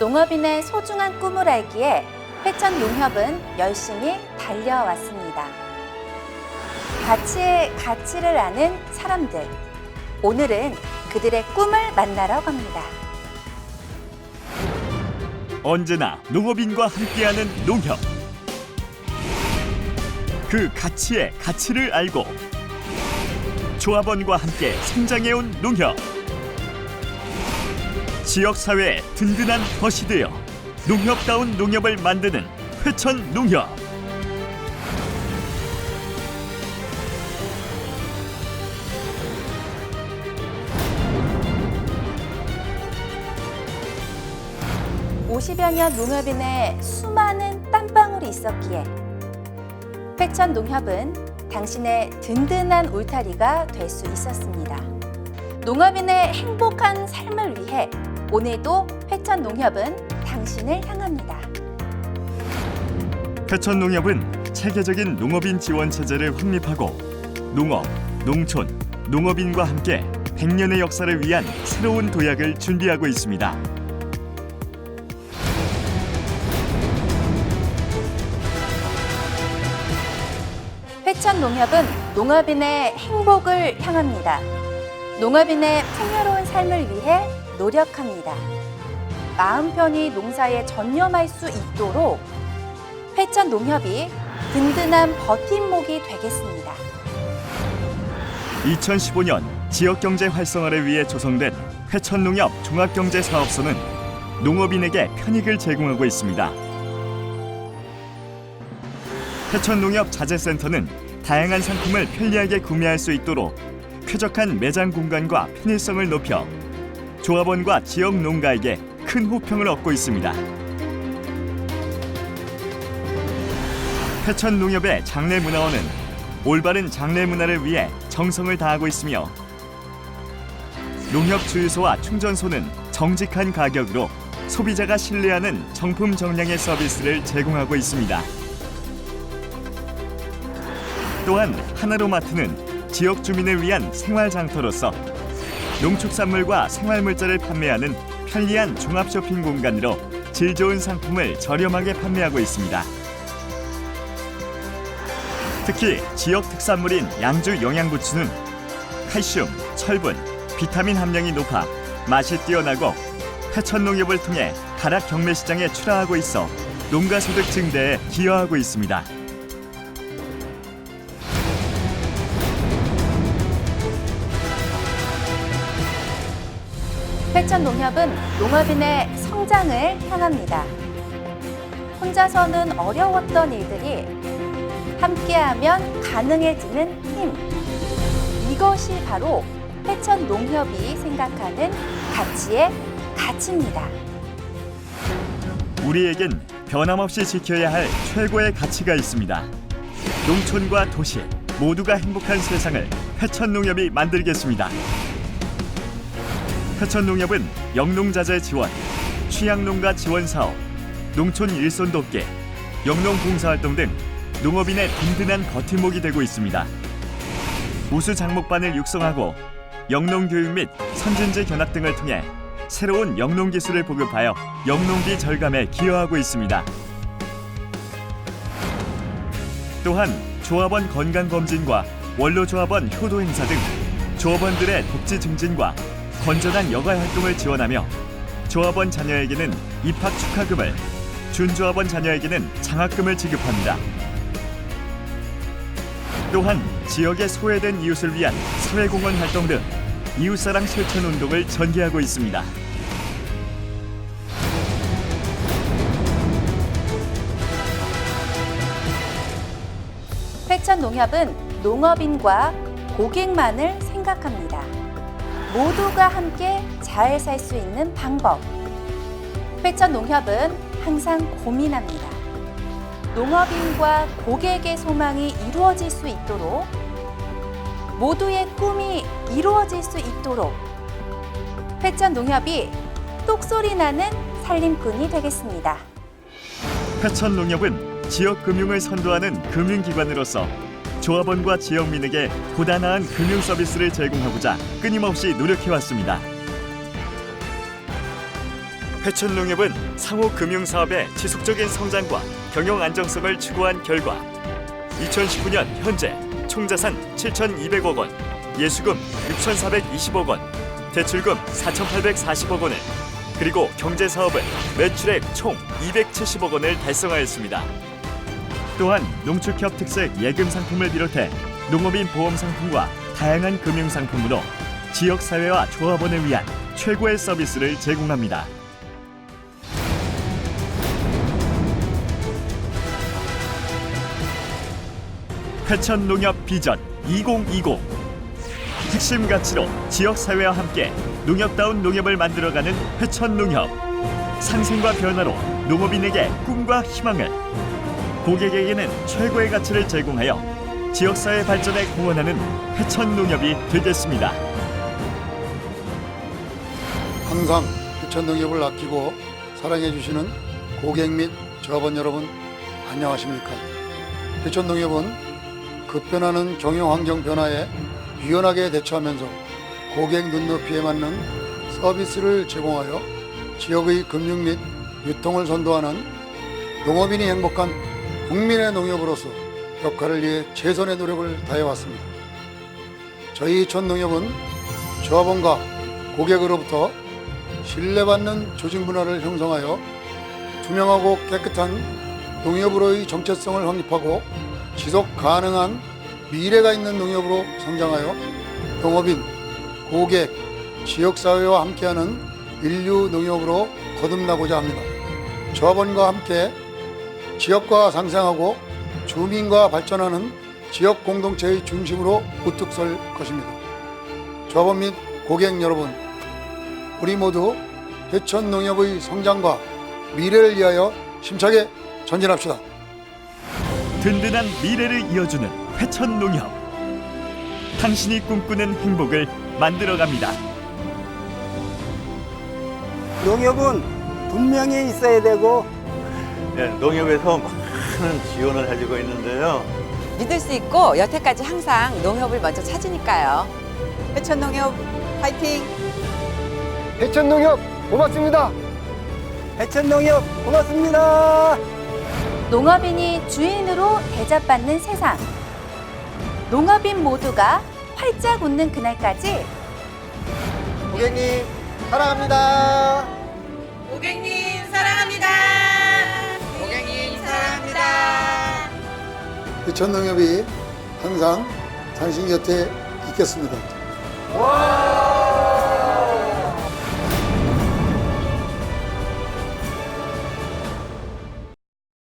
농업인의 소중한 꿈을 알기에 회천 농협은 열심히 달려왔습니다. 가치의 가치를 아는 사람들. 오늘은 그들의 꿈을 만나러 갑니다. 언제나 농업인과 함께하는 농협. 그 가치의 가치를 알고 조합원과 함께 성장해온 농협. 지역 사회의 든든한 벗이 되어 농협다운 농협을 만드는 회천 농협. 오십여 년 농협인의 수많은 땀방울이 있었기에 회천 농협은 당신의 든든한 울타리가 될 수 있었습니다. 농업인의 행복한 삶을 위해 오늘도 회천 농협은 당신을 향합니다. 회천 농협은 체계적인 농업인 지원 체제를 확립하고 농업, 농촌, 농업인과 함께 100년의 역사를 위한 새로운 도약을 준비하고 있습니다. 회천 농협은 농업인의 행복을 향합니다. 농업인의 풍요로운 삶을 위해 노력합니다. 마음 편히 농사에 전념할 수 있도록 회천 농협이 든든한 버팀목이 되겠습니다. 2015년 지역 경제 활성화를 위해 조성된 회천농협 종합경제사업소는 농업인에게 편익을 제공하고 있습니다. 회천농협 자재센터는 다양한 상품을 편리하게 구매할 수 있도록 쾌적한 매장 공간과 편의성을 높여 조합원과 지역 농가에게 큰 호평을 얻고 있습니다. 회천농협의 장례 문화원은 올바른 장례 문화를 위해 정성을 다하고 있으며 농협 주유소와 충전소는 정직한 가격으로 소비자가 신뢰하는 정품 정량의 서비스를 제공하고 있습니다. 또한 하나로마트는 지역 주민을 위한 생활 장터로서 농축산물과 생활물자를 판매하는 편리한 종합 쇼핑 공간으로 질 좋은 상품을 저렴하게 판매하고 있습니다. 특히 지역 특산물인 양주 영양부추는 칼슘, 철분, 비타민 함량이 높아 맛이 뛰어나고 회천 농협을 통해 가락 경매 시장에 출하하고 있어 농가 소득 증대에 기여하고 있습니다. 회천 농협은 농업인의 성장을 향합니다. 혼자서는 어려웠던 일들이 함께하면 가능해지는 힘. 이것이 바로 회천 농협이 생각하는 가치의 가치입니다. 우리에겐 변함없이 지켜야 할 최고의 가치가 있습니다. 농촌과 도시 모두가 행복한 세상을 회천 농협이 만들겠습니다. 회천농협은 영농자재 지원, 취약농가 지원 사업, 농촌 일손 돕기, 영농 봉사활동 등 농업인의 든든한 버팀목이 되고 있습니다. 우수 장목반을 육성하고 영농 교육 및 선진지 견학 등을 통해 새로운 영농 기술을 보급하여 영농비 절감에 기여하고 있습니다. 또한 조합원 건강 검진과 원로 조합원 효도 행사 등 조합원들의 복지 증진과 건전한 여가 활동을 지원하며 조합원 자녀에게는 입학 축하금을, 준조합원 자녀에게는 장학금을 지급합니다. 또한 지역의 소외된 이웃을 위한 사회공헌 활동 등 이웃사랑 실천 운동을 전개하고 있습니다. 회천 농협은 농업인과 고객만을 생각합니다. 모두가 함께 잘 살 수 있는 방법. 회천 농협은 항상 고민합니다. 농업인과 고객의 소망이 이루어질 수 있도록 모두의 꿈이 이루어질 수 있도록 회천 농협이 똑소리 나는 살림꾼이 되겠습니다. 회천농협은 지역 금융을 선도하는 금융기관으로서 조합원과 지역민에게 보다 나은 금융 서비스를 제공하고자 끊임없이 노력해왔습니다. 회천농협은 상호 금융 사업의 지속적인 성장과 경영 안정성을 추구한 결과 2019년 현재 총자산 7,200억 원, 예수금 6,420억 원, 대출금 4,840억 원을 그리고 경제 사업은 매출액 총 270억 원을 달성하였습니다. 또한 농축협 특색 예금 상품을 비롯해 농업인 보험 상품과 다양한 금융 상품으로 지역 사회와 조합원을 위한 최고의 서비스를 제공합니다. 회천 농협 비전 2020 핵심 가치로 지역 사회와 함께 농협다운 농협을 만들어가는 회천 농협 상생과 변화로 농업인에게 꿈과 희망을 고객에게는 최고의 가치를 제공하여 지역 사회 발전에 공헌하는 회천 농협이 되겠습니다. 항상 부천농협을 아끼고 사랑해 주시는 고객 및 조합원 여러분 안녕하십니까? 부천농협은 급변하는 경영 환경 변화에 유연하게 대처하면서 고객 눈높이에 맞는 서비스를 제공하여 지역의 금융 및 유통을 선도하는 농업인이 행복한 국민의 농협으로서 역할을 위해 최선의 노력을 다해왔습니다. 저희 촌농협은 조합원과 고객으로부터 신뢰받는 조직 문화를 형성하여 투명하고 깨끗한 농협으로의 정체성을 확립하고 지속 가능한 미래가 있는 농협으로 성장하여 농업인, 고객, 지역사회와 함께하는 인류 농협으로 거듭나고자 합니다. 조합원과 함께 지역과 상생하고 주민과 발전하는 지역 공동체의 중심으로 우뚝 설 것입니다. 조합원 및 고객 여러분, 우리 모두 회천 농협의 성장과 미래를 위하여 힘차게 전진합시다. 든든한 미래를 이어주는 회천 농협 당신이 꿈꾸는 행복을 만들어갑니다. 농협은 분명히 있어야 되고 네, 농협에서 많은 지원을 해주고 있는데요. 믿을 수 있고 여태까지 항상 농협을 먼저 찾으니까요. 회천농협 파이팅! 해천농협 고맙습니다. 해천농협 고맙습니다. 농업인이 주인으로 대접받는 세상. 농업인 모두가 활짝 웃는 그날까지 고객님 사랑합니다. 고객님 사랑합니다. 회천 농협이 항상 당신 곁에 있겠습니다. 와